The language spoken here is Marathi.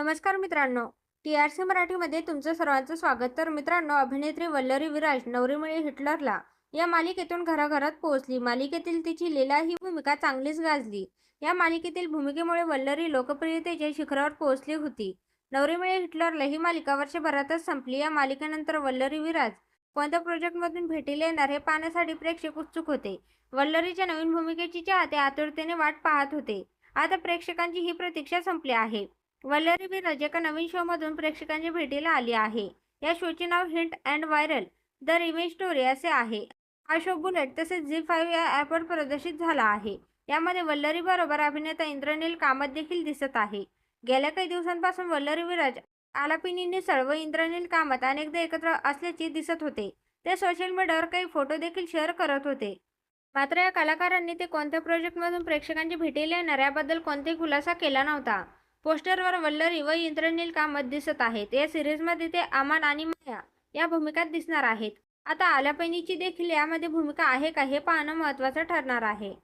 नमस्कार मित्रांनो. टी आर सी मराठीमध्ये तुमचं सर्वांचं स्वागत. तर मित्रांनो अभिनेत्री वल्लरी विराज नवरीमुळे हिटलरला या मालिकेतून घराघरात पोहोचली. मालिकेतील तिची लीला ही भूमिका चांगलीच गाजली. या मालिकेतील भूमिकेमुळे वल्लरी लोकप्रियतेच्या शिखरावर पोहोचली होती. नवरीमुळे हिटलरला ही मालिका वर्षभरातच संपली. या मालिकेनंतर वल्लरी विराज कोणत्या प्रोजेक्टमधून भेटीला येणार हे पाहण्यासाठी प्रेक्षक उत्सुक होते. वल्लरीच्या नवीन भूमिकेची चाहते आतुरतेने वाट पाहत होते. आता प्रेक्षकांची ही प्रतीक्षा संपली आहे. वल्लरी विराज एका नवीन शोमधून प्रेक्षकांच्या भेटीला आली आहे. या शोचे नाव hint and viral the revenge story असे आहे. हा शो बुलेट तसेच झी फाईव्ह या ॲपवर प्रदर्शित झाला आहे. यामध्ये वल्लरी बरोबर अभिनेता इंद्रनील कामत देखील दिसत आहे. गेल्या काही दिवसांपासून वल्लरी विराज आलापिनी निसळ व इंद्रनील कामत अनेकदा एकत्र असल्याचे दिसत होते. ते सोशल मीडियावर काही फोटो देखील शेअर करत होते. मात्र या कलाकारांनी ते कोणत्या प्रोजेक्टमधून प्रेक्षकांची भेटीला येणार याबद्दल कोणताही खुलासा केला नव्हता. पोस्टरवर वल्लरी व इंद्रनील कामत दिसत आहेत. या सिरीजमध्ये ते अमान आणि माया या भूमिकात दिसणार आहेत. आता आलापैनीची देखील यामध्ये भूमिका आहे का हे पाहणं महत्त्वाचं ठरणार आहे.